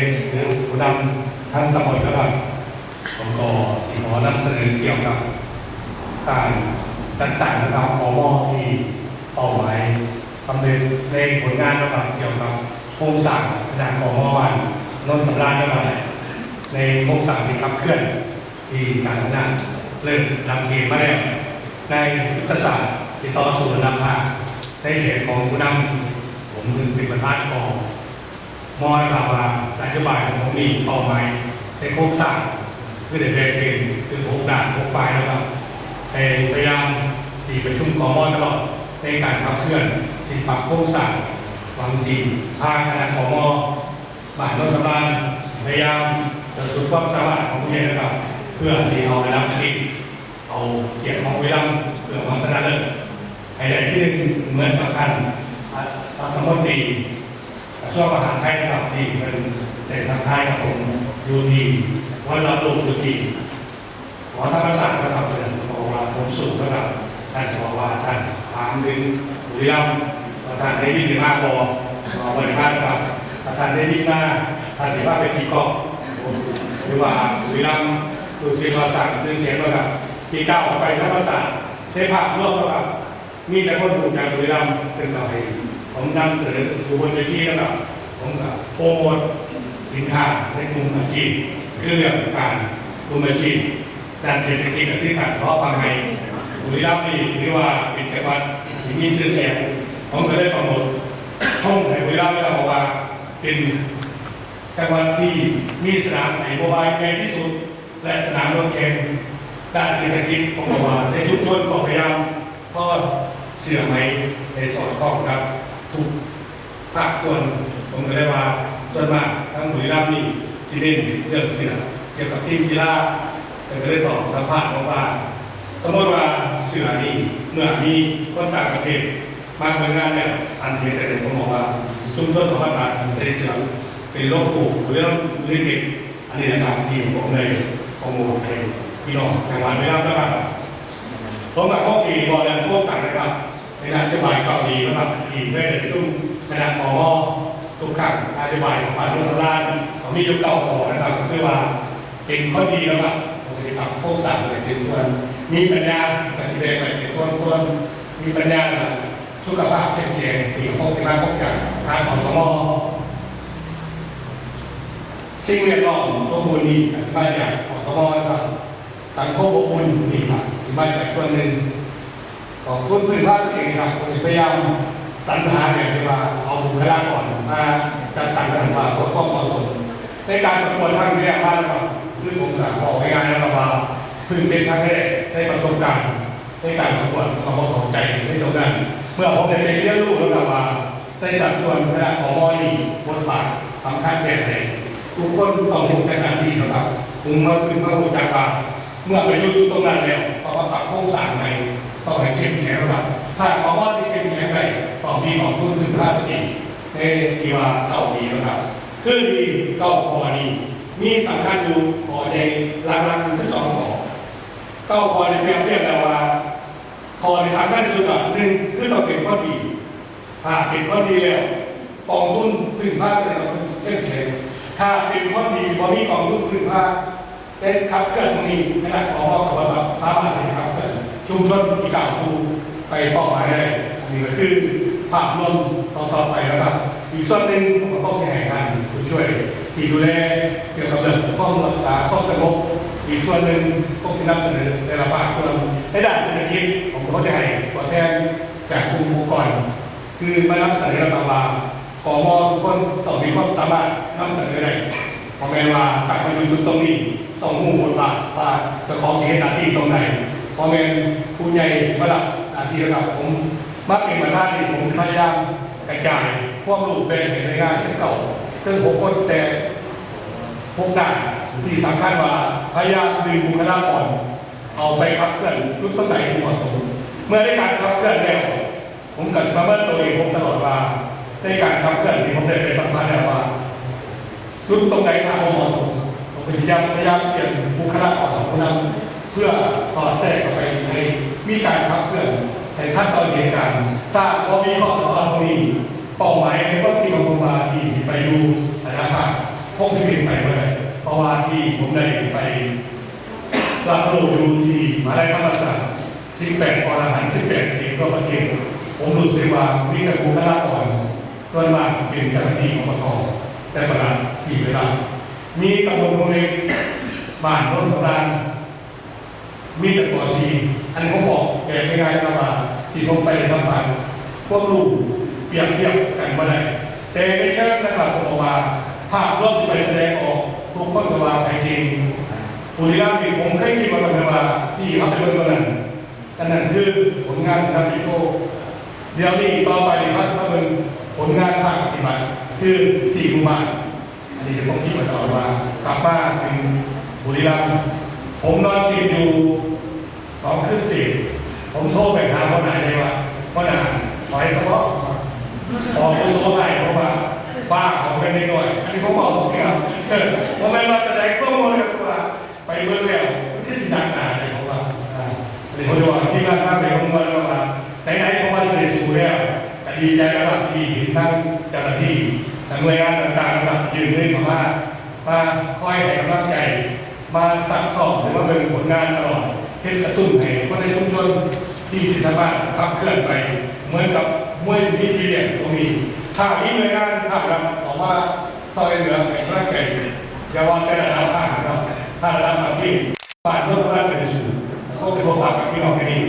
ล็กหรือผู้นำทั้งตำบลแล้วครับผมก็ที่ขอนำเสนอเกี่ยวกับการต่างๆนะครับอมที่เป้าหมายสำเร็จในผลงานนะครับเกี่ยวกับโครงสร้างขนาดของมวันนนสำราญนะครับในโครงสร้างที่ขับเคลื่อน ที่การพัฒนาเริ่มนำเขมาแล้วในยุทธศาสตร์ที่ต่อสู่ระดับภาคในเขตของผู้นำผมเป็นประธานกอง มองนะครับว่านโยบายของผมมีเป้าหมาในโครงสร้างเพื่อเด็กเป็นคือโครงด่านโครงฝ่ายนะครับพยายามที่ประชุมกมตลอดในการขับเคลื่อนที่ปรับโครงสร้างบางทีภาคคณะกมบ้านโนนสำราญพยายามจะสุดความสามารถของตัวเองนะครับเพื่อที่เอาระดับที่เอาเกียรติของเวลาเพื่อความชนะเลิศไฮไลท์ที่หนึ่งเหมือนกับท่านรัฐมนตรี ช่วงอาหารไทยนะครับที่เป็นในทางไทยกับผมอยู่ที่วันรับลูกอยู่ที่หอธรรมศาสตร์นะครับเป็นบอกว่าผมสูงนะครับท่านบอกว่าท่านถามถึงบุรีรัมย์ว่าท่านได้ยินมากบอบอบริพาทนะครับถ้าท่านได้ยินมาท่านถือว่าเป็นที่เกาะหรือว่าบุรีรัมดูเสีภาษาซื้อเสียงนะครับที่เก้าวออกไปธรรมศาสตร์เสภาพร่วมนะครับมีแต่คนดูจากบุรีรัมย์เป็นเราเอง ผมนำเสนออยู่บนเวทีแล้วก็ผมกับโปรโมทสินค้าในกลุ่มอาชีพคือเรื่องการกลุ่มอาชีพด้านเศรษฐกิจและที่การเพาะพันธุ์ไทยบุรีรัมย์นี่ถือว่าเป็นจังหวัดที่มีชื่อเสียงผมก็ได้โปรโมทห้องในบุรีรัมย์แล้วบอกว่าเป็นจังหวัดที่มีสนามไหนโมบายใหญ่ที่สุด และสนามรถแข่งด้านเศรษฐกิจของจังหวัดในชุมชนก็พยายามทอดเสื่อมไหมในสอดคล้องครับ ทุกภาคส่วนผมก็ได้ว่าส่วนมากทั้งบุรีรัมย์นี่ที่เล่นเรื่องเสือเกี่ยวกับทีมกีฬาแต่ก็ได้ตอบสัมภาษณ์บอกว่า สมมติว่าเสือนี่เมื่อมีคนต่างประเทศมาเมืองงานเนี่ยอันเทแต่เด็กผมบอกว่าชุมชนสมบัติใช้เสือเป็นโรคปลูกหรือเรื่องลิขิตอันนี้นะครับที่ผมเลยข้อมูลให้พี่น้องจังหวัดบุรีรัมย์นะครับผมกับข้อขี่บอกแล้วพวกสั่งนะครับ ในนโยบายเก่าดีนะครับที่ได้ในรุ่นคณะมอมอทุกครั้งนโยบายของฝ่ายรุ่นราชเขามียุคเก่าต่อนะครับก็คือว่าเป็นข้อดีแล้วครับผมจะทำโครงสร้างเลยเป็นส่วน มีปัญญาปฏิบัติไปเป็นส่วนส่วนมีปัญญาสุขภาพเข้มแข็งที่พบที่มาพบจากทางของสมอสิ่งแวดล้อมสมบูรณ์ดีอธิบายจากของสมอนะครับสังคมอบอุ่นนี่ครับอธิบายจากส่วนหนึ่ง ของคุณพื้นภาคตัวเองครับผมพยายามสรรหาแบบที่ว่าเอาบุคลากรมาจัดตั้งกันว่าเพื่อความเหมาะสมในการประกวดครั้งนี้บ้านเราคือผมสั่งบอกง่ายๆแล้วว่าพึ่งเป็นครั้งแรกได้ประสบการณ์ในการประกวดความเหมาะสมใจในตรงนั้นเมื่อผมได้ไปเรียนรู้แล้วว่าในสัดส่วนคณะของมอนี่บทบาทสำคัญแค่ไหนทุกคนต้องลงในหน้าที่นะครับผมมาคือมารู้จักว่าเมื่อไปอยู่ตรงนั้นแล้วต้องมาปรับโครงสร้างใหม่ ถ้าเขอว่าที่เข้มแข็งไปต้อมีของทุนถึงภาพจริงในที่ว่าเก่าดีนะครับคือดีเก่าพอดีมีสำคัญอยู่ขอในหลักๆคือสองสองเก้าพอในเปรียบเทียบแล้วว่าพอในสำคัญที่สุดอะหนึ่งคือต้องเป็นข้อดีถ้าเป็นข้อดีแล้วกองทุนถึงภาคจะต้องเข้มแข็งถ้าเป็นข้อดีพอมีกองทุนถึงภาคเป็นขับเคลื่อนตรงนี้ขนาดของเรากับภาษาสามารถที่ขับเคลื่อนชุมชนที่กล่าวทู ไปเป้าหมายได้อันนี้ก็คือภาพรวมต่อต่อไปแล้วครับอีกส่วนหนึ่งผมก็ต้องแข่งขันผู้ช่วยที่ดูแลเกี่ยวกับเรื่องข้อมรักษาข้อสงบอีกส่วนหนึ่งก็ที่นำเสนอในระบาดส่วนในด้านเศรษฐกิจผมก็จะให้ตัวแทนจากกลุ่มองค์กรคือมานำเสนอระบาดขอมอทุกคนต้องมีความสามารถนำเสนอได้พราะแม้ว่าการมาอยู่ตรงนี้ต้องมุ่งบทบาทว่าจะขอเห็นหน้าที่ตรงไหนพอเป็นผู้ใหญ่ระดับ อาทีระดับผมมาเป็นประธานนี่ผมพยายามกระจายพวกลูกเป็นในงานเช่นเก่าซึ่งผมก็แต่พวกด้นที่สำคัญว่าพยายามดึงบุคลากรเอาไปขับเคลื่อนรุ่นต้นไหนที่เหมาะสม เมื่อได้การขับเคลื่อนแล้วผมกับสมาชิกตัวเองผมตลอดว่าในการขับเคลื่อนที่ผมได้ไปสัมภาษณ์แล้วว่ารุ่นตรงไหนทางเหมาะสมผมพยายามพยายามเปลี่ยนบุคลากรของผู้นเพื่อสอดแทรกเข้าไป มีการขับเคลื่อนในขั้นตอนเหตุการณ์ถ้าพอมีข้อตกลงตรงนี้เป้าหมายในต้นที่ของมาที่ไปดูสถานภาพในคงจะเป็นไปไม่ได้เพราะว่าที่ผมได้ไปรับรู้ดูที่มหาลัยธรรมศาสตร์18ปอรหันต์18เขตทั่วประเทศผมรู้สึกว่ามีแต่บุคลากรส่วนมากเป็นเจ้าหน้าที่อบตแต่ประหลาดที่เวลามีตำบลโรงเรียนบ้านโนนสำราญมีแต่ปอซี อันนี้ผมบอกแกไม่ง่ายนะว่าที่ผมไปสัมผัสพวกลูกเปรียบเทียบกันมาได้แต่ไม่เชิงนะครับผมบอกว่า ภาพรวมที่ไปแสดงออกทุกคนก็ว่าไปจริงบุรีรัมย์นี่ผมเคยคิดมาตลอนนั้นว่าที่เขาไปเบิ่งตอนนั้นอันนั้นคือผลงานที่ทำในโชว์เดี๋ยวนี้ต่อไปในภาคตะวันผลงานภาคปฏิบัติคือที่กุมารอันนี้จะต้องที่มาตลอดว่ากลับบ้านถึงบุรีรัมย์ผมนอนคิดอยู่ สองคืนสี่ผมโทรไปหาพ่อหนายเลยว่าพ่อหนถอยเฉพาะพอผู้โซ่ให้เพราะว่าบ้าผมเป็นนิดหน่อยอันนี้ผมบอกสุดครับเออผมไม่มาแสดงข้อมูลกับว่า ไปเมื่อแล้วมันคือสินักหนาเลยผมว่าอ่าอันนี้ผมจะบอกที่มาข้ามไปผมว่าแล้วว่าไหนๆเพราะว่าจะได้สูแล้วก็ดีใจระดับที่ทั้งเจ้าหน้าที่ทั้งหน่วยงานต่างๆระดับยืนเลยมาว่ามาคอยให้กำลังใจ มาสักสอบหรือว่าเป็นผลงานตลอด เพื่อกระตุ้นให้คนในชุมชนที่สามารถขับเคลื่อนไปเหมือนกับมวยวิทยาตรงนี้ถ้ามีหน่วยงานภาครัฐออกมาซอยเหลือแข่งร่างแข่งจะวางแต่ละรับภาคนะถ้าระดับมาที่บ้านรถสั้นเป็นสูงก็เป็นพวกากกับพี่น้องแค่นี้